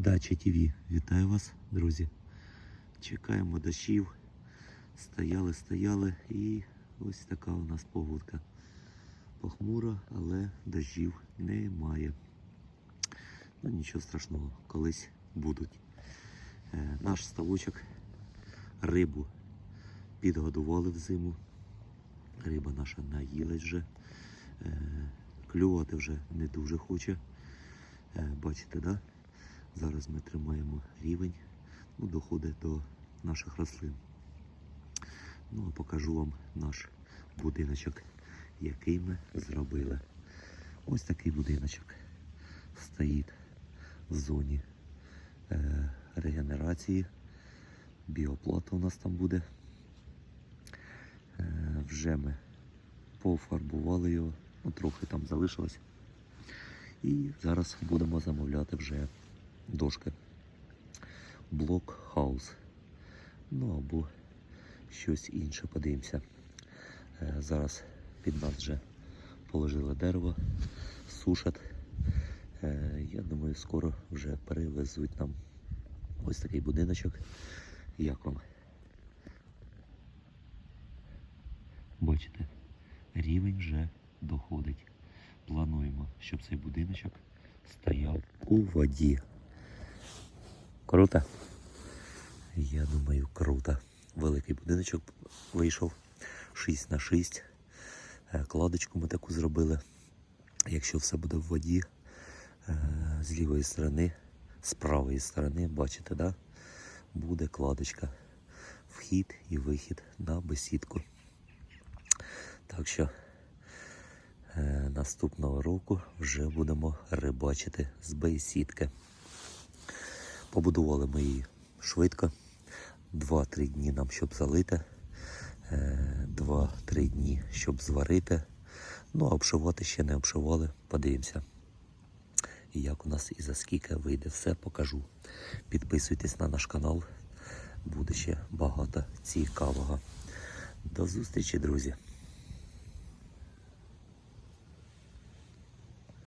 Дача ТВ. Вітаю вас, друзі. Чекаємо дощів. Стояли, стояли і ось така у нас погодка. Похмуро, але дощів немає. Ну нічого страшного, колись будуть. Е, наш ставочок рибу підгодували взиму. Риба наша наїлась вже. Е, клювати вже не дуже хоче. Е, бачите, да? Зараз ми тримаємо рівень, ну, доходить до наших рослин. Ну, а покажу вам наш будиночок, який ми зробили. Ось такий будиночок стоїть в зоні е, регенерації. Біоплата у нас там буде. Е, вже ми пофарбували його, ну, трохи там залишилось. І зараз будемо замовляти вже дошки. Блок хаус. Ну або щось інше, подивимося. Е, Зараз під нас вже положили дерево, сушать. Е, Я думаю, скоро вже перевезуть нам ось такий будиночок. Як вам? Бачите, рівень вже доходить. Плануємо, щоб цей будиночок стояв у воді. Круто? Я думаю, круто. Великий будиночок вийшов 6 на 6. Е, Кладочку ми таку зробили. Якщо все буде в воді, е, з лівої сторони, з правої сторони, бачите, да? буде кладочка. Вхід і вихід на бесідку. Так що е, наступного року вже будемо рибачити з бейсітки. Побудували ми її швидко. 2-3 дні нам, щоб залити, е, 2-3 дні, щоб зварити. Ну, а обшивати ще не обшивали. Подивимося, як у нас і за скільки вийде. Все покажу. Підписуйтесь на наш канал. Буде ще багато цікавого. До зустрічі, друзі!